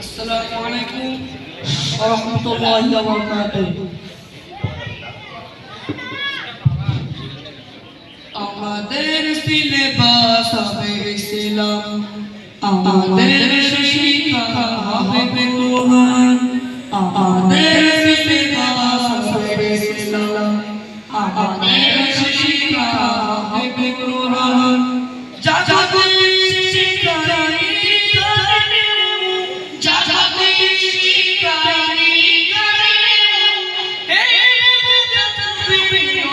আসসালামু আলাইকুম। ওয়া রাহমাতুল্লাহি ওয়া বারাকাতুহু। আমাদের সিলেবাস হবে ইসলাম। আমাদের শিক্ষা হবে কোরআন। আমাদের সিলেবাস হবে ইসলাম। আমাদের শিক্ষা হবে কোরআন। যা যা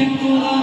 天过了